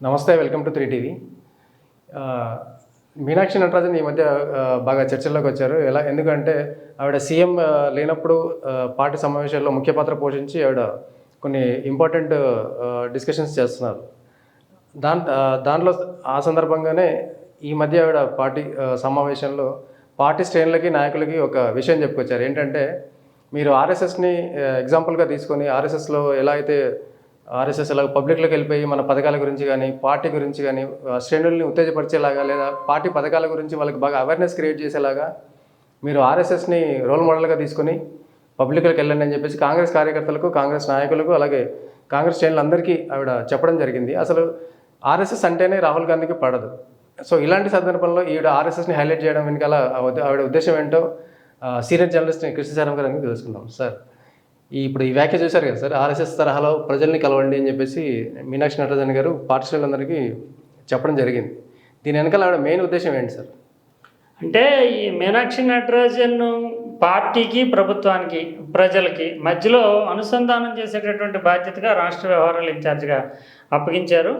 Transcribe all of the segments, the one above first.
నమస్తే welcome to three TV. Meenakshi Natarajan ఈ మధ్య బాగా చర్చల్లోకి వచ్చారు. ఎలా ఎందుకంటే ఆవిడ సీఎం లేనప్పుడు పార్టీ సమావేశాల్లో ముఖ్య పాత్ర పోషించి ఆవిడ కొన్ని ఇంపార్టెంట్ డిస్కషన్స్ చేస్తున్నారు. దాన్ దానిలో దాంట్లో ఆ సందర్భంగానే ఈ మధ్య ఆవిడ పార్టీ సమావేశంలో పార్టీ శ్రేణులకి నాయకులకి ఒక విషయం చెప్పుకొచ్చారు. ఏంటంటే మీరు ఆర్ఎస్ఎస్ని ఎగ్జాంపుల్గా తీసుకొని ఆర్ఎస్ఎస్లో ఎలా అయితే ఆర్ఎస్ఎస్ ఎలా పబ్లిక్లోకి వెళ్ళిపోయి మన పథకాల గురించి కానీ పార్టీ గురించి కానీ శ్రేణుల్ని ఉత్తేజపరిచేలాగా లేదా పార్టీ పథకాల గురించి వాళ్ళకి బాగా అవేర్నెస్ క్రియేట్ చేసేలాగా మీరు ఆర్ఎస్ఎస్ని రోల్ మోడల్గా తీసుకొని పబ్లిక్లోకి వెళ్ళండి అని చెప్పేసి కాంగ్రెస్ కార్యకర్తలకు కాంగ్రెస్ నాయకులకు అలాగే కాంగ్రెస్ శ్రేణులందరికీ ఆవిడ చెప్పడం జరిగింది. అసలు ఆర్ఎస్ఎస్ అంటేనే రాహుల్ గాంధీకి పడదు. సో ఇలాంటి సందర్భంలో ఈవిడ ఆర్ఎస్ఎస్ని హైలైట్ చేయడం వెనకాల ఆవిడ ఉద్దేశం ఏంటో సీనియర్ జర్నలిస్ట్ కృష్ణ శర్మ తెలుసుకుందాం. సార్ ఇప్పుడు ఈ వ్యాఖ్య చూశారు కదా సార్ ఆర్ఎస్ఎస్ తరహాలో ప్రజల్ని కలవండి అని చెప్పేసి మీనాక్షి నటరాజన్ గారు పాఠశాలందరికీ చెప్పడం జరిగింది. దీని వెనకాల ఆవిడ మెయిన్ ఉద్దేశం ఏంటి సార్? అంటే ఈ మీనాక్షి నటరాజన్ పార్టీకి ప్రభుత్వానికి ప్రజలకి మధ్యలో అనుసంధానం చేసేటటువంటి బాధ్యతగా రాష్ట్ర వ్యవహారాల ఇన్ఛార్జిగా అప్పగించారు.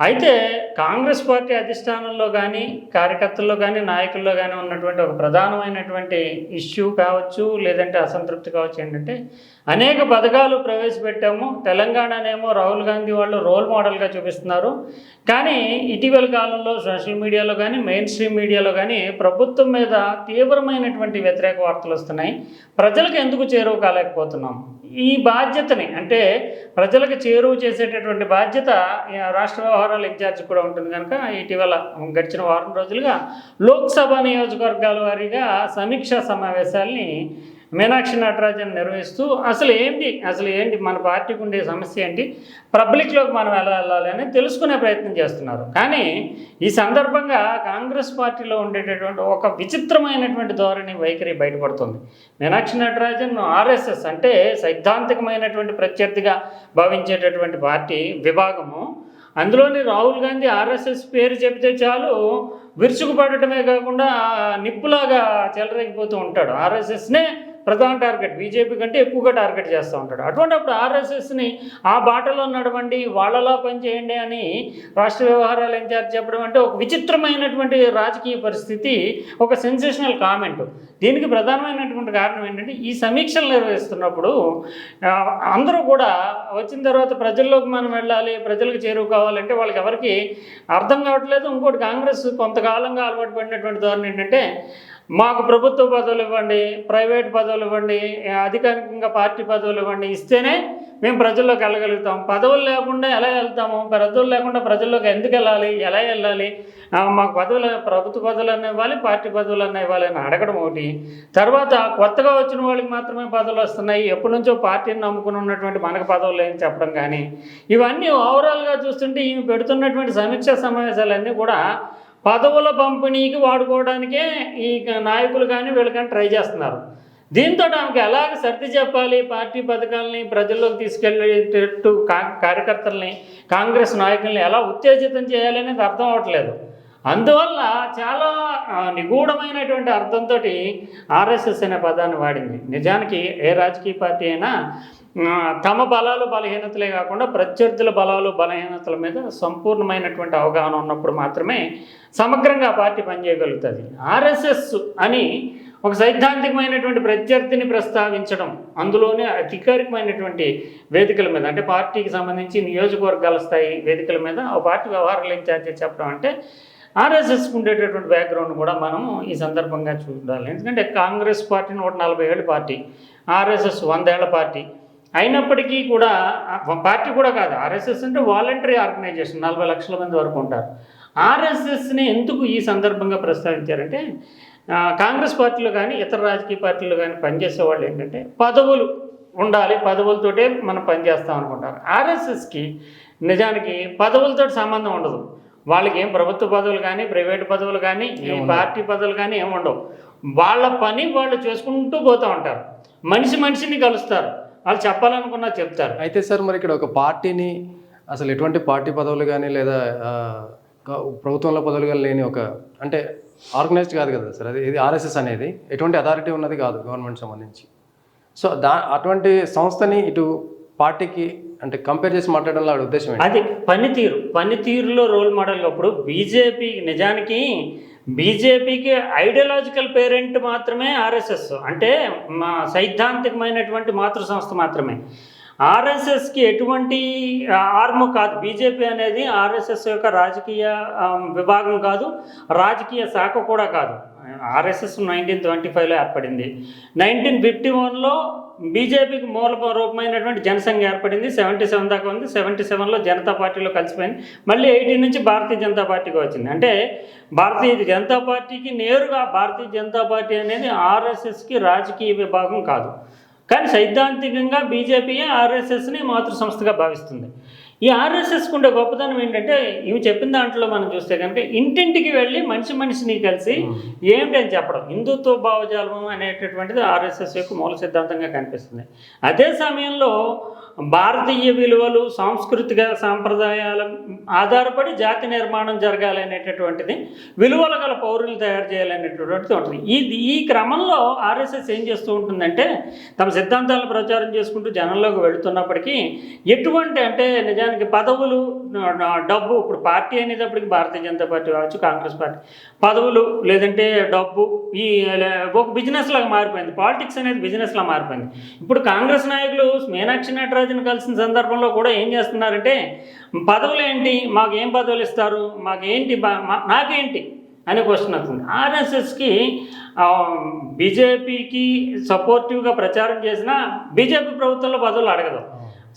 అయితే కాంగ్రెస్ పార్టీ అధిష్టానంలో కానీ కార్యకర్తల్లో కానీ నాయకుల్లో కానీ ఉన్నటువంటి ఒక ప్రధానమైనటువంటి ఇష్యూ కావచ్చు లేదంటే అసంతృప్తి కావచ్చు ఏంటంటే అనేక పథకాలు ప్రవేశపెట్టాము. తెలంగాణనేమో రాహుల్ గాంధీ వాళ్ళు రోల్ మోడల్గా చూపిస్తున్నారు. కానీ ఇటీవల కాలంలో సోషల్ మీడియాలో కానీ మెయిన్ స్ట్రీమ్ మీడియాలో కానీ ప్రభుత్వం మీద తీవ్రమైనటువంటి వ్యతిరేక వార్తలు వస్తున్నాయి. ప్రజలకు ఎందుకు చేరువ కాలేకపోతున్నాం? ఈ బాధ్యతని అంటే ప్రజలకు చేరువ చేసేటటువంటి బాధ్యత ఈ రాష్ట్ర వ్యవహారాల ఇన్ఛార్జ్ కూడా ఉంటుంది కనుక ఇటీవల గడిచిన వారం రోజులుగా లోక్సభ నియోజకవర్గాల వారీగా సమీక్షా సమావేశాల్ని మీనాక్షి నటరాజన్ నిర్వహిస్తూ అసలు ఏంటి అసలు ఏంటి మన పార్టీకి ఉండే సమస్య ఏంటి పబ్లిక్లోకి మనం ఎలా వెళ్ళాలి అని తెలుసుకునే ప్రయత్నం చేస్తున్నారు. కానీ ఈ సందర్భంగా కాంగ్రెస్ పార్టీలో ఉండేటటువంటి ఒక విచిత్రమైనటువంటి ధోరణి వైఖరి బయటపడుతుంది. మీనాక్షి నటరాజన్ ఆర్ఎస్ఎస్ అంటే సైద్ధాంతికమైనటువంటి ప్రత్యర్థిగా భావించేటటువంటి పార్టీ విభాగము. అందులోని రాహుల్ గాంధీ ఆర్ఎస్ఎస్ పేరు చెబితే చాలు విరుచుకుపడటమే కాకుండా నిప్పులాగా చెలరేగిపోతూ ఉంటాడు. ఆర్ఎస్ఎస్నే ప్రధాన టార్గెట్ బీజేపీ కంటే ఎక్కువగా టార్గెట్ చేస్తూ ఉంటాడు. అటువంటిప్పుడు ఆర్ఎస్ఎస్ని ఆ బాటలో నడవండి వాళ్ళలా పనిచేయండి అని రాష్ట్ర వ్యవహారాలు ఇన్ఛార్జ్ చెప్పడం అంటే ఒక విచిత్రమైనటువంటి రాజకీయ పరిస్థితి ఒక సెన్సేషనల్ కామెంట్. దీనికి ప్రధానమైనటువంటి కారణం ఏంటంటే ఈ సమీక్షలు నిర్వహిస్తున్నప్పుడు అందరూ కూడా వచ్చిన తర్వాత ప్రజల్లోకి మనం వెళ్ళాలి ప్రజలకు చేరువ కావాలంటే వాళ్ళకి ఎవరికి అర్థం కావట్లేదు. ఇంకోటి కాంగ్రెస్ కొంతకాలంగా అలవాటు పడినటువంటి ధోరణి ఏంటంటే మాకు ప్రభుత్వ పదవులు ఇవ్వండి ప్రైవేట్ పదవులు ఇవ్వండి అధికారికంగా పార్టీ పదవులు ఇవ్వండి ఇస్తేనే మేము ప్రజల్లోకి వెళ్ళగలుగుతాం. పదవులు లేకుండా ఎలా వెళ్తాము? పదవులు లేకుండా ప్రజల్లోకి ఎందుకు వెళ్ళాలి? ఎలా వెళ్ళాలి? మాకు పదవులు ప్రభుత్వ పదవులు అన్న ఇవ్వాలి పార్టీ పదవులు అన్న ఇవ్వాలి అని అడగడం ఒకటి. తర్వాత కొత్తగా వచ్చిన వాళ్ళకి మాత్రమే పదవులు వస్తున్నాయి. ఎప్పటి నుంచో పార్టీని నమ్ముకుని ఉన్నటువంటి మనకు పదవులు ఏం చెప్పడం కానీ. ఇవన్నీ ఓవరాల్గా చూస్తుంటే ఈమె పెడుతున్నటువంటి సమీక్షా సమావేశాలన్నీ కూడా పదవుల పంపిణీకి వాడుకోవడానికే ఈ నాయకులు కానీ వీళ్ళు కానీ ట్రై చేస్తున్నారు. దీంతో ఆమెకు ఎలాగ సర్ది చెప్పాలి? పార్టీ పథకాలని ప్రజల్లోకి తీసుకెళ్ళేటట్టు కా కార్యకర్తల్ని కాంగ్రెస్ నాయకుల్ని ఎలా ఉత్తేజితం చేయాలి అనేది అర్థం అవ్వట్లేదు. అందువల్ల చాలా నిగూఢమైనటువంటి అర్థంతో ఆర్ఎస్ఎస్ అనే పదాన్ని వాడింది. నిజానికి ఏ రాజకీయ పార్టీ అయినా తమ బలాలు బలహీనతలే కాకుండా ప్రత్యర్థుల బలాలు బలహీనతల మీద సంపూర్ణమైనటువంటి అవగాహన ఉన్నప్పుడు మాత్రమే సమగ్రంగా ఆ పార్టీ పనిచేయగలుగుతుంది. ఆర్ఎస్ఎస్ అని ఒక సైద్ధాంతికమైనటువంటి ప్రత్యర్థిని ప్రస్తావించడం అందులోనే అధికారికమైనటువంటి వేదికల మీద అంటే పార్టీకి సంబంధించి నియోజకవర్గాల స్థాయి వేదికల మీద ఒక పార్టీ వ్యవహారాలు ఇన్ఛార్జీ చెప్పడం అంటే ఆర్ఎస్ఎస్కి ఉండేటటువంటి బ్యాక్గ్రౌండ్ కూడా మనం ఈ సందర్భంగా చూడాలి. ఎందుకంటే కాంగ్రెస్ పార్టీ నూట నలభై ఏళ్ళ పార్టీ ఆర్ఎస్ఎస్ వందేళ్ళ పార్టీ. అయినప్పటికీ కూడా పార్టీ కూడా కాదు ఆర్ఎస్ఎస్ అంటే వాలంటరీ ఆర్గనైజేషన్ నలభై లక్షల మంది వరకు ఉంటారు. ఆర్ఎస్ఎస్ని ఎందుకు ఈ సందర్భంగా ప్రస్తావించారంటే కాంగ్రెస్ పార్టీలో కానీ ఇతర రాజకీయ పార్టీలు కానీ పనిచేసే వాళ్ళు ఏంటంటే పదవులు ఉండాలి పదవులతోటే మనం పనిచేస్తాం అనుకుంటారు ఆర్ఎస్ఎస్కి నిజానికి పదవులతో సంబంధం ఉండదు. వాళ్ళకి ఏం ప్రభుత్వ పదవులు కానీ ప్రైవేట్ పదవులు కానీ ఈ పార్టీ పదవులు కానీ ఏమి ఉండవు. వాళ్ళ పని వాళ్ళు చేసుకుంటూ పోతూ ఉంటారు. మనిషి మనిషిని కలుస్తారు. వాళ్ళు చెప్పాలనుకున్నా చెప్తారు. అయితే సార్ మరి ఇక్కడ ఒక పార్టీని అసలు ఎటువంటి పార్టీ పదవులు కానీ లేదా ప్రభుత్వంలో పదవులు కానీ లేని ఒక అంటే ఆర్గనైజ్డ్ కాదు కదా సార్ అది ఇది ఆర్ఎస్ఎస్ అనేది. ఎటువంటి అథారిటీ ఉన్నది కాదు గవర్నమెంట్ సంబంధించి. సో దా అటువంటి సంస్థని ఇటు పార్టీకి అంటే కంపేర్ చేసి మాట్లాడడంలో ఆవిడ ఉద్దేశం అది పనితీరు. పనితీరులో రోల్ మోడల్ అప్పుడు బీజేపీ నిజానికి బీజేపీకి ఐడియాలజికల్ పేరెంట్ మాత్రమే ఆర్ఎస్ఎస్ అంటే మా సైద్ధాంతికమైనటువంటి మాతృ సంస్థ మాత్రమే ఆర్ఎస్ఎస్కి ఎటువంటి ఆర్మ్ కాదు. బీజేపీ అనేది ఆర్ఎస్ఎస్ యొక్క రాజకీయ విభాగం కాదు. రాజకీయ శాఖ కూడా కాదు. ఆర్ఎస్ఎస్ నైన్టీన్ ట్వంటీ ఫైవ్లో ఏర్పడింది. నైన్టీన్ ఫిఫ్టీ వన్లో బీజేపీకి మూల రూపమైనటువంటి జనసంఘ ఏర్పడింది. సెవెంటీ సెవెన్ దాకా ఉంది. సెవెంటీ సెవెన్లో జనతా పార్టీలో కలిసిపోయింది. మళ్ళీ ఎయిటీ నుంచి భారతీయ జనతా పార్టీకి వచ్చింది. అంటే భారతీయ జనతా పార్టీకి నేరుగా భారతీయ జనతా పార్టీ అనేది ఆర్ఎస్ఎస్కి రాజకీయ విభాగం కాదు. కానీ సైద్ధాంతికంగా బీజేపీ ఆర్ఎస్ఎస్ని మాతృ సంస్థగా భావిస్తుంది. ఈ ఆర్ఎస్ఎస్కి ఉండే గొప్పతనం ఏంటంటే ఇవి చెప్పిన దాంట్లో మనం చూస్తే కనుక ఇంటింటికి వెళ్ళి మనిషి మనిషిని కలిసి ఏమిటని చెప్పడం. హిందుత్వ భావజాలం అనేటటువంటిది ఆర్ఎస్ఎస్ యొక్క మూల సిద్ధాంతంగా కనిపిస్తుంది. అదే సమయంలో భారతీయ విలువలు సాంస్కృతిక సాంప్రదాయాల ఆధారపడి జాతి నిర్మాణం జరగాలి అనేటటువంటిది విలువల గల పౌరులు తయారు చేయాలనేటటువంటిది ఉంటుంది. ఈ ఈ క్రమంలో ఆర్ఎస్ఎస్ ఏం చేస్తూ ఉంటుందంటే తమ సిద్ధాంతాలను ప్రచారం చేసుకుంటూ జనంలోకి వెళుతున్నప్పటికీ ఎటువంటి అంటే నిజానికి పదవులు డబ్బు ఇప్పుడు పార్టీ అనేటప్పటికి భారతీయ జనతా పార్టీ కావచ్చు కాంగ్రెస్ పార్టీ. పదవులు లేదంటే డబ్బు ఈ ఒక బిజినెస్ లాగా మారిపోయింది. పాలిటిక్స్ అనేది బిజినెస్ లా మారిపోయింది. ఇప్పుడు కాంగ్రెస్ నాయకులు మీనాక్షి నటరాజన్ కలిసిన సందర్భంలో కూడా ఏం చేస్తున్నారంటే పదవులు ఏంటి మాకు ఏం పదవులు ఇస్తారు మాకేంటి ఏంటి నాకేంటి అనే క్వశ్చన్ వస్తుంది ఆర్ఎస్ఎస్కి బీజేపీకి సపోర్టివ్గా ప్రచారం చేసిన బీజేపీ ప్రభుత్వంలో పదవులు అడగదు.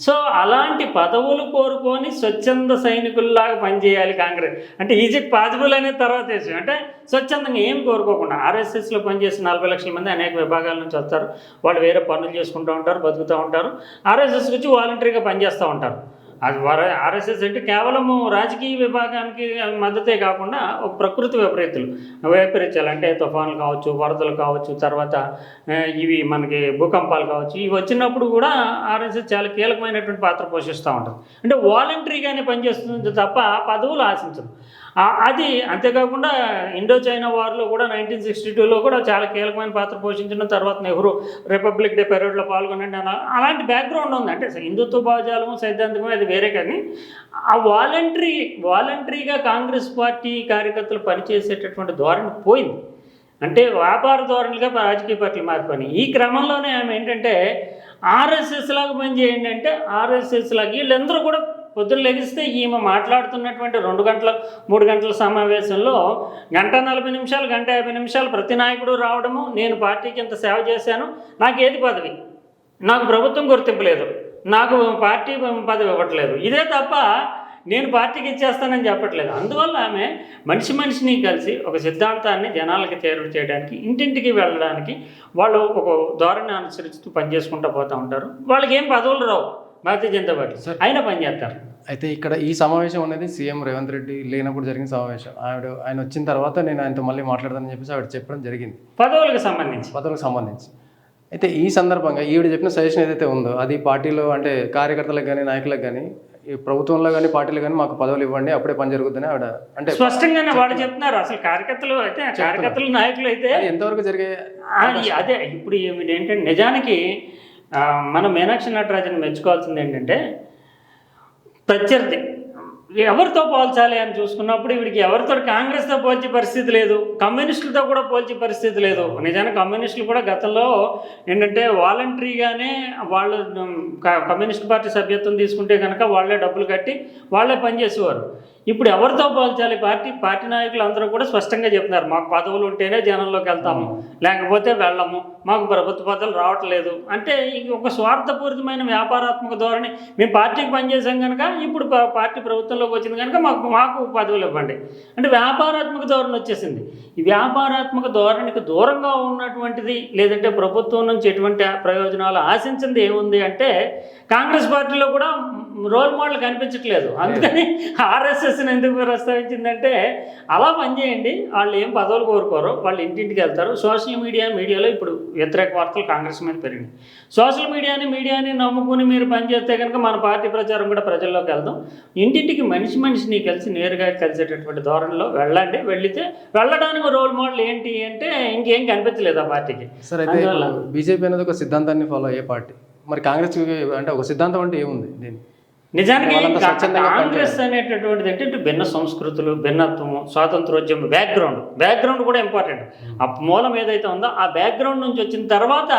సో అలాంటి పదవులు కోరుకొని స్వచ్ఛంద సైనికుల్లాగా పనిచేయాలి కాంగ్రెస్. అంటే ఈజీ పాజిబుల్ అనేది తర్వాత విషయం అంటే స్వచ్ఛందంగా ఏం కోరుకోకుండా ఆర్ఎస్ఎస్లో పనిచేసిన నలభై లక్షల మంది అనేక విభాగాల నుంచి వస్తారు. వాళ్ళు వేరే పనులు చేసుకుంటూ ఉంటారు బతుకుతూ ఉంటారు. ఆర్ఎస్ఎస్ వచ్చి వాలంటరీగా పనిచేస్తూ ఉంటారు. అది ఆర్ఎస్ఎస్ అంటే కేవలము రాజకీయ విభాగానికి మద్దతే కాకుండా ఒక ప్రకృతి విపరీతులు. వైపరీత్యాలు అంటే తుఫాన్లు కావచ్చు వరదలు కావచ్చు తర్వాత ఇవి మనకి భూకంపాలు కావచ్చు ఇవి వచ్చినప్పుడు కూడా ఆర్ఎస్ఎస్ చాలా కీలకమైనటువంటి పాత్ర పోషిస్తూ ఉంటుంది. అంటే వాలంటరీగానే పనిచేస్తుంది తప్ప పదవులు ఆశించదు అది అంతేకాకుండా ఇండో చైనా వార్లో కూడా నైన్టీన్ సిక్స్టీ టూలో కూడా చాలా కీలకమైన పాత్ర పోషించిన తర్వాత నెహ్రూ రిపబ్లిక్ డే పెరేడ్లో పాల్గొనండి అలాంటి బ్యాక్గ్రౌండ్ ఉంది. అంటే హిందుత్వ భావజాలము సైద్ధాంతికమే అది వేరే కానీ ఆ వాలంటరీ వాలంటరీగా కాంగ్రెస్ పార్టీ కార్యకర్తలు పనిచేసేటటువంటి ధోరణి పోయింది. అంటే వ్యాపార ధోరణిగా రాజకీయ పార్టీలు మారిపోయినాయి. ఈ క్రమంలోనే ఆమె ఏంటంటే ఆర్ఎస్ఎస్ లాగా పనిచేయండి అంటే ఆర్ఎస్ఎస్ లాగా వీళ్ళందరూ కూడా పొద్దున్న లెగిస్తే ఈమె మాట్లాడుతున్నటువంటి రెండు గంటల మూడు గంటల సమావేశంలో గంట నలభై నిమిషాలు గంట యాభై నిమిషాలు ప్రతి నాయకుడు రావడము నేను పార్టీకి ఇంత సేవ చేశాను నాకు ఏది పదవి? నాకు ప్రభుత్వం గుర్తింపు లేదు. నాకు పార్టీ పదవి ఇవ్వట్లేదు. ఇదే తప్ప నేను పార్టీకి ఇచ్చేస్తానని చెప్పట్లేదు. అందువల్ల ఆమె మనిషి మనిషిని కలిసి ఒక సిద్ధాంతాన్ని జనాలకి చేరువ చేయడానికి ఇంటింటికి వెళ్ళడానికి వాళ్ళు ఒక ధోరణి అనుసరిస్తూ పనిచేసుకుంటూ పోతూ ఉంటారు. వాళ్ళకి ఏం పదవులు రావు. భారతీయ జనతా పార్టీ అయినా పనిచేస్తారు అయితే ఇక్కడ ఈ సమావేశం అనేది సీఎం రేవంత్ రెడ్డి లేనప్పుడు జరిగిన సమావేశం. ఆవిడ ఆయన వచ్చిన తర్వాత నేను ఆయనతో మళ్ళీ మాట్లాడదానని చెప్పేసి ఆవిడ చెప్పడం జరిగింది. పదవులకు సంబంధించి. పదవులకు సంబంధించి. అయితే ఈ సందర్భంగా ఈవిడ చెప్పిన సజెషన్ ఏదైతే ఉందో అది పార్టీలో అంటే కార్యకర్తలకు కానీ నాయకులకు కానీ ఈ ప్రభుత్వంలో కానీ పార్టీలు కానీ మాకు పదవులు ఇవ్వండి అప్పుడే పని జరుగుతుందని ఆవిడ అంటే స్పష్టంగానే వాళ్ళు చెప్తున్నారు. అసలు కార్యకర్తలు అయితే కార్యకర్తలు నాయకులు అయితే ఎంతవరకు జరిగే అది ఇప్పుడు ఏమిటి ఏంటంటే నిజానికి మన మీనాక్షి నటరాజన్ మెచ్చుకోవాల్సింది ఏంటంటే ప్రత్యర్థి. ఎవరితో పోల్చాలి అని చూసుకున్నప్పుడు వీడికి ఎవరితో కాంగ్రెస్తో పోల్చే పరిస్థితి లేదు కమ్యూనిస్టులతో కూడా పోల్చే పరిస్థితి లేదు. నిజానికి కమ్యూనిస్టులు కూడా గతంలో ఏంటంటే వాలంటరీగానే వాళ్ళు కమ్యూనిస్ట్ పార్టీ సభ్యత్వం తీసుకుంటే కనుక వాళ్ళే డబ్బులు కట్టి వాళ్ళే పనిచేసేవారు. ఇప్పుడు ఎవరితో పోల్చాలి? పార్టీ పార్టీ నాయకులు అందరూ కూడా స్పష్టంగా చెప్తున్నారు. మాకు పదవులు ఉంటేనే జనంలోకి వెళ్తాము. లేకపోతే వెళ్ళము. మాకు ప్రభుత్వ పదవులు రావట్లేదు. అంటే ఇది ఒక స్వార్థపూరితమైన వ్యాపారాత్మక ధోరణి మేము పార్టీకి పనిచేసాం కనుక ఇప్పుడు పార్టీ ప్రభుత్వంలోకి వచ్చింది కనుక మాకు మాకు పదవులు ఇవ్వండి. అంటే వ్యాపారాత్మక ధోరణి వచ్చేసింది. ఈ వ్యాపారాత్మక ధోరణికి దూరంగా ఉన్నటువంటిది లేదంటే ప్రభుత్వం నుంచి ఎటువంటి ప్రయోజనాలు ఆశించింది ఏముంది అంటే కాంగ్రెస్ పార్టీలో కూడా రోల్ మోడల్ కనిపించట్లేదు. అందుకని ఆర్ఎస్ఎస్ని ఎందుకు ప్రస్తావించిందంటే అలా పనిచేయండి వాళ్ళు ఏం పదవులు కోరుకోరు వాళ్ళు ఇంటింటికి వెళ్తారు. సోషల్ మీడియా మీడియాలో ఇప్పుడు వ్యతిరేక వార్తలు కాంగ్రెస్ మీద పెరిగినాయి. సోషల్ మీడియాని మీడియాని నమ్ముకుని మీరు పనిచేస్తే కనుక మన పార్టీ ప్రచారం కూడా ప్రజల్లోకి వెళ్దాం. ఇంటింటికి మనిషి మనిషిని కలిసి నేరుగా కలిసేటటువంటి ధోరణిలో వెళ్ళండి. వెళితే వెళ్ళడానికి రోల్ మోడల్ ఏంటి అంటే ఇంకేం కనిపించలేదు ఆ పార్టీకి. సరే బీజేపీ అనేది ఒక సిద్ధాంతాన్ని ఫాలో అయ్యే పార్టీ. మరి కాంగ్రెస్ అంటే ఒక సిద్ధాంతం అంటే ఏముంది దీని నిజానికి కాంగ్రెస్ అనేటటువంటిది అంటే ఇటు భిన్న సంస్కృతులు భిన్నత్వము స్వాతంత్రోద్యమం బ్యాక్గ్రౌండ్ బ్యాక్గ్రౌండ్ కూడా ఇంపార్టెంట్ ఆ మూలం ఏదైతే ఉందో ఆ బ్యాక్గ్రౌండ్ నుంచి వచ్చిన తర్వాత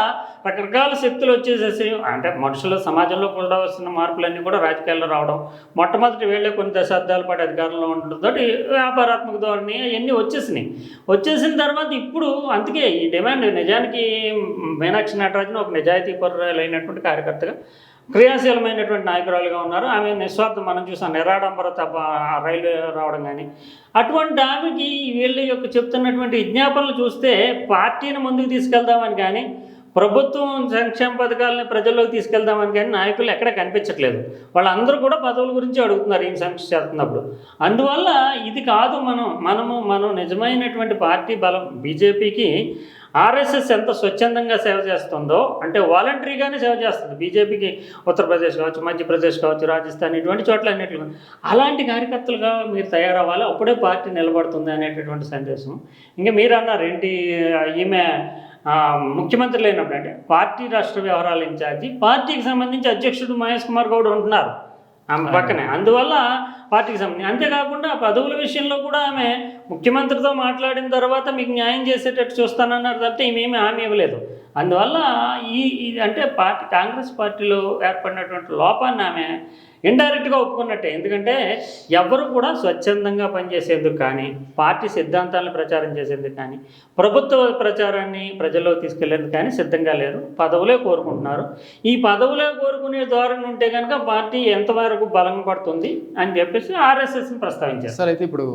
రకరకాల శక్తులు వచ్చేసేసి అంటే మనుషుల సమాజంలో కూడా వస్తున్న మార్పులన్నీ కూడా రాజకీయాల్లో రావడం మొట్టమొదటి వేళ్ళే కొన్ని దశాబ్దాల పాటు అధికారంలో ఉండడంతో వ్యాపారాత్మక ధోరణి అవన్నీ వచ్చేసినాయి. వచ్చేసిన తర్వాత ఇప్పుడు అందుకే ఈ డిమాండ్ నిజానికి మీనాక్షి నటరాజన్ ఒక నిజాయితీ పరులైనటువంటి కార్యకర్తగా క్రియాశీలమైనటువంటి నాయకురాలుగా ఉన్నారు. ఆమె నిస్వార్థం మనం చూసాం. నిరాడంబర తప్ప రైల్వే రైలు రావడం కానీ అటువంటి ఆమెకి వీళ్ళ యొక్క చెప్తున్నటువంటి విజ్ఞాపనలు చూస్తే పార్టీని ముందుకు తీసుకెళ్దామని కానీ ప్రభుత్వం సంక్షేమ పథకాలని ప్రజల్లోకి తీసుకెళ్దామని కానీ నాయకులు ఎక్కడ కనిపించట్లేదు. వాళ్ళందరూ కూడా పదవుల గురించి అడుగుతున్నారు ఈ సమీక్ష చేస్తున్నప్పుడు. అందువల్ల ఇది కాదు మనం మనము మనం నిజమైనటువంటి పార్టీ బలం బీజేపీకి ఆర్ఎస్ఎస్ ఎంత స్వచ్ఛందంగా సేవ చేస్తుందో అంటే వాలంటరీగానే సేవ చేస్తుంది. బీజేపీకి ఉత్తరప్రదేశ్ కావచ్చు మధ్యప్రదేశ్ కావచ్చు రాజస్థాన్ ఇటువంటి చోట్ల అన్నిట్లు అలాంటి కార్యకర్తలుగా మీరు తయారవ్వాలి? అప్పుడే పార్టీ నిలబడుతుంది అనేటటువంటి సందేశం. ఇంకా మీరు అన్నారు ఏంటి ఈమె ముఖ్యమంత్రి లేనప్పుడు అంటే పార్టీ రాష్ట్ర వ్యవహారాల ఇన్ఛార్జి పార్టీకి సంబంధించి అధ్యక్షుడు మహేష్ కుమార్ గౌడ్ ఉంటున్నారు. ఆమె పక్కనే. అందువల్ల పార్టీకి సంబంధించి. అంతేకాకుండా పదవుల విషయంలో కూడా ఆమె ముఖ్యమంత్రితో మాట్లాడిన తర్వాత మీకు న్యాయం చేసేటట్టు చూస్తానన్నారు తప్పితే ఈమెమి హామీ ఇవ్వలేదు. అందువల్ల ఈ అంటే పార్టీ కాంగ్రెస్ పార్టీలో ఏర్పడినటువంటి లోపాన్ని ఆమె ఇండైరెక్ట్గా ఒప్పుకున్నట్టే. ఎందుకంటే ఎవరు కూడా స్వచ్ఛందంగా పనిచేసేందుకు కానీ పార్టీ సిద్ధాంతాలను ప్రచారం చేసేందుకు కానీ ప్రభుత్వ ప్రచారాన్ని ప్రజల్లో తీసుకెళ్ళేందుకు కానీ సిద్ధంగా లేరు. పదవులే కోరుకుంటున్నారు. ఈ పదవులే కోరుకునే ధోరణి ఉంటే కనుక పార్టీ ఎంతవరకు బలం పడుతుంది అని చెప్పి చెప్పేసి ఆర్ఎస్ఎస్ని ప్రస్తావించారు. సార్ అయితే ఇప్పుడు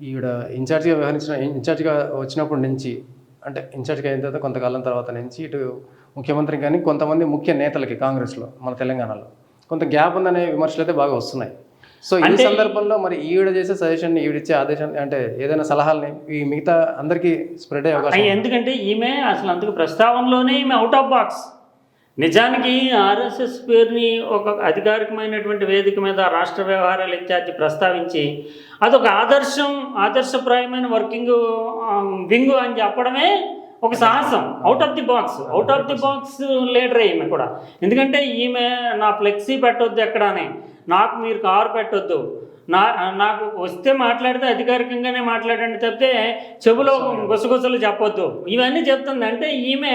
ఈవిడ ఇన్ఛార్జిగా వ్యవహరించిన ఇన్ఛార్జిగా వచ్చినప్పటి నుంచి అంటే ఇన్ఛార్జిగా అయిన తర్వాత కొంతకాలం తర్వాత నుంచి ఇటు ముఖ్యమంత్రి కానీ కొంతమంది ముఖ్య నేతలకి కాంగ్రెస్లో మన తెలంగాణలో కొంత గ్యాప్ ఉందనే విమర్శలు అయితే బాగా వస్తున్నాయి. సో ఈ సందర్భంలో మరి ఈవిడ చేసే సజెషన్ ఈవిడిచ్చే ఆదేశాన్ని అంటే ఏదైనా సలహాలని ఈ మిగతా అందరికీ స్ప్రెడ్ అయ్యే అవకాశం ఎందుకంటే ఈమె అసలు అందుకు ప్రస్తావనలోనే ఈమె అవుట్ ఆఫ్ బాక్స్ నిజానికి ఆర్ఎస్ఎస్ పేరుని ఒక అధికారికమైనటువంటి వేదిక మీద రాష్ట్ర వ్యవహారాల ఇన్ఛార్జి ప్రస్తావించి అదొక ఆదర్శం ఆదర్శప్రాయమైన వర్కింగ్ వింగ్ అని చెప్పడమే ఒక సాహసం. Out of the box out of the box leader ఈమె కూడా. ఎందుకంటే ఈమె నా ఫ్లెక్సీ పెట్టొద్దు ఎక్కడ అని నాకు మీరు కారు పెట్టొద్దు. నా నాకు వస్తే మాట్లాడితే అధికారికంగానే మాట్లాడండి తప్పితే చెవులో గుసగుసలు చెప్పొద్దు. ఇవన్నీ చెప్తుంది. అంటే ఈమె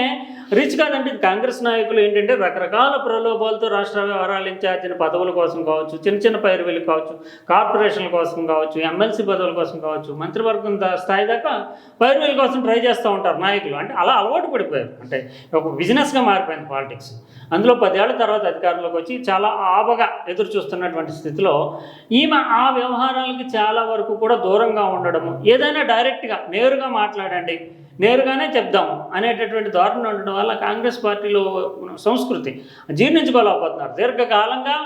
రిచ్ కాదంటే కాంగ్రెస్ నాయకులు ఏంటంటే రకరకాల ప్రలోభాలతో రాష్ట్ర వ్యవహారాలు ఇన్ఛార్జిన పదవుల కోసం కావచ్చు చిన్న చిన్న పైరువీలు కావచ్చు కార్పొరేషన్ల కోసం కావచ్చు ఎమ్మెల్సీ పదవుల కోసం కావచ్చు మంత్రివర్గం స్థాయి దాకా పైరువీల కోసం ట్రై చేస్తూ ఉంటారు నాయకులు. అంటే అలా అలవాటు పడిపోయారు. అంటే ఒక బిజినెస్గా మారిపోయింది పాలిటిక్స్ అందులో పదేళ్ళ తర్వాత అధికారంలోకి వచ్చి చాలా ఆబగా ఎదురు చూస్తున్నటువంటి స్థితిలో ఈమె ఆ వ్యవహారాలకి చాలా వరకు కూడా దూరంగా ఉండడము ఏదైనా డైరెక్ట్గా నేరుగా మాట్లాడండి నేరుగానే చెప్దాం అనేటటువంటి ధోరణి ఉండడం వల్ల కాంగ్రెస్ పార్టీలో సంస్కృతి జీర్ణించుకోలేకపోతున్నారు దీర్ఘకాలంగా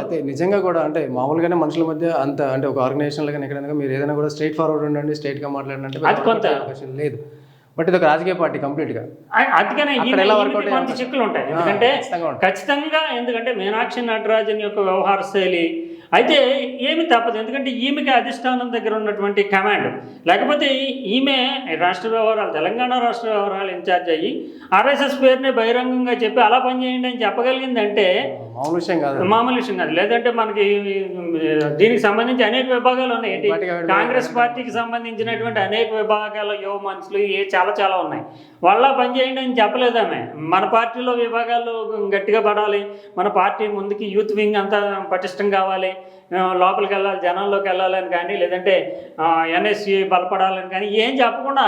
అయితే నిజంగా కూడా అంటే మామూలుగానే మనుషుల మధ్య అంత అంటే ఒక ఆర్గనైజేషన్లో కానీ ఎక్కడైనా మీరు ఏదైనా కూడా స్ట్రైట్ ఫార్వర్డ్ ఉండండి straight గా మాట్లాడండి అంటే అది కొంత- అవకాశం లేదు బట్ ఇది ఒక రాజకీయ పార్టీ అందుకనే workout కొంత అయ్యాలి? చిక్కులు ఉంటాయి ఎందుకంటే. ఖచ్చితంగా ఎందుకంటే మీనాక్షి నటరాజన్ యొక్క వ్యవహార శైలి అయితే ఏమి తప్పదు. ఎందుకంటే ఈమెకి అధిష్టానం దగ్గర ఉన్నటువంటి కమాండ్. లేకపోతే ఈమె రాష్ట్ర వ్యవహారాలు తెలంగాణ రాష్ట్ర వ్యవహారాలు ఇన్ఛార్జ్ అయ్యి ఆర్ఎస్ఎస్ పేరుని బహిరంగంగా చెప్పి అలా పనిచేయండి అని చెప్పగలిగిందంటే మామూలు విషయం కాదు. మామూలు విషయం కాదు. లేదంటే మనకి దీనికి సంబంధించి అనేక విభాగాలు ఉన్నాయి. ఏంటి? కాంగ్రెస్ పార్టీకి సంబంధించినటువంటి అనేక విభాగాల యువ మనుషులు ఏ చాలా చాలా ఉన్నాయి. వాళ్ళ పనిచేయండి అని చెప్పలేదు ఆమె. మన పార్టీలో విభాగాలు గట్టిగా పడాలి. మన పార్టీ ముందుకి యూత్ వింగ్ అంతా పటిష్టం కావాలి. లోపలికి వెళ్ళాలి జనాల్లోకి వెళ్ళాలని కానీ లేదంటే ఎన్ఎస్సి బలపడాలని కానీ ఏం చెప్పకుండా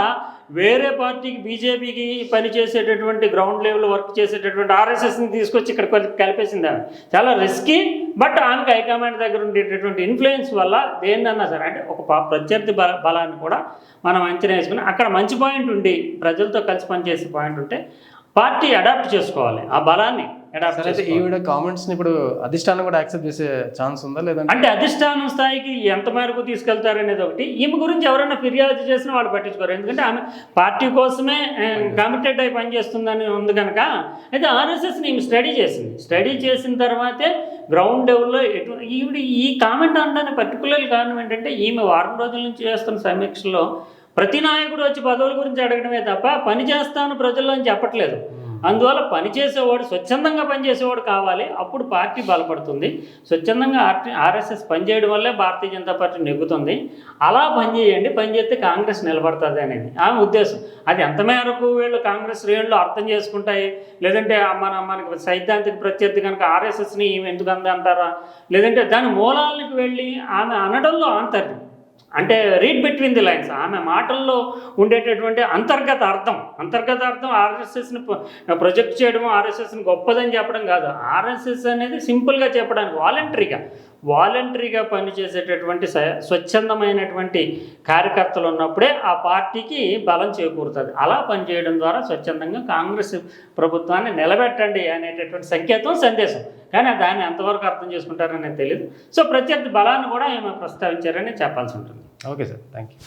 వేరే పార్టీకి బీజేపీకి పనిచేసేటటువంటి గ్రౌండ్ లెవెల్ వర్క్ చేసేటటువంటి ఆర్ఎస్ఎస్ని తీసుకొచ్చి ఇక్కడ కలిపేసింది? ఆమె చాలా రిస్కీ బట్ ఆమెకి హైకమాండ్ దగ్గర ఉండేటటువంటి ఇన్ఫ్లుయెన్స్ వల్ల దేన్నన్నా సరే అంటే ఒక ప్రత్యర్థి బల బలాన్ని కూడా మనం అంచనా వేసుకుని అక్కడ మంచి పాయింట్ ఉండి ప్రజలతో కలిసి పనిచేసే పాయింట్ ఉంటే పార్టీ అడాప్ట్ చేసుకోవాలి. ఆ బలాన్ని సరే అయితే ఈవిడ కామెంట్స్ని ఇప్పుడు అధిష్టానం కూడా యాక్సెప్ట్ చేసే ఛాన్స్ ఉందా లేదంటే? అంటే అధిష్టానం స్థాయికి ఎంత మేరకు తీసుకెళ్తారనేది ఒకటి. ఈమె గురించి ఎవరైనా ఫిర్యాదు చేసినా వాళ్ళు పట్టించుకోరు. ఎందుకంటే ఆమె పార్టీ కోసమే కమిటెడ్ అయి పనిచేస్తుందని ఉంది కనుక అయితే ఆర్ఎస్ఎస్ని ఈమె స్టడీ చేసింది. స్టడీ చేసిన తర్వాతే గ్రౌండ్ లెవెల్లో ఎటు ఈవిడ ఈ కామెంట్ అనడానికి పర్టికులర్ కారణం ఏంటంటే ఈమె వారం రోజుల నుంచి చేస్తున్న సమీక్షలో ప్రతి నాయకుడు వచ్చి పదవుల గురించి అడగడమే తప్ప పని చేస్తాను ప్రజల్లో అని చెప్పట్లేదు. అందువల్ల పనిచేసేవాడు స్వచ్ఛందంగా పనిచేసేవాడు కావాలి. అప్పుడు పార్టీ బలపడుతుంది. స్వచ్ఛందంగా ఆర్ఎస్ఎస్ పనిచేయడం వల్లే భారతీయ జనతా పార్టీ నెగ్గుతుంది. అలా పనిచేయండి పనిచేస్తే కాంగ్రెస్ నిలబడుతుంది అనేది. ఆమె ఉద్దేశం. అది ఎంత మేరకు వీళ్ళు కాంగ్రెస్ శ్రేణులు అర్థం చేసుకుంటాయి? లేదంటే మన మనకి సైద్ధాంతిక ప్రత్యర్థి కనుక ఆర్ఎస్ఎస్ని ఎందుకు అందంటారా? అంటారా లేదంటే దాని మూలాలకు వెళ్ళి ఆమె అనడంలో ఆంతర్యం. అంటే రీడ్ బిట్వీన్ ది లైన్స్ ఆమె మాటల్లో ఉండేటటువంటి అంతర్గత అర్థం. అంతర్గత అర్థం ఆర్ఎస్ఎస్ని ప్రొజెక్ట్ చేయడం ఆర్ఎస్ఎస్ని గొప్పదని చెప్పడం కాదు. ఆర్ఎస్ఎస్ అనేది సింపుల్గా చెప్పడానికి వాలంటరీగా వాలంటరీగా పనిచేసేటటువంటి స్వచ్ఛందమైనటువంటి కార్యకర్తలు ఉన్నప్పుడే ఆ పార్టీకి బలం చేకూరుతుంది. అలా పనిచేయడం ద్వారా స్వచ్ఛందంగా కాంగ్రెస్ ప్రభుత్వాన్ని నిలబెట్టండి అనేటటువంటి సంకేతం సందేశం. కానీ దాన్ని ఎంతవరకు అర్థం చేసుకుంటారనేది తెలియదు సో ప్రత్యర్థి బలాన్ని కూడా ఏమో ప్రస్తావించారని చెప్పాల్సి ఉంటుంది. Okay sir thank you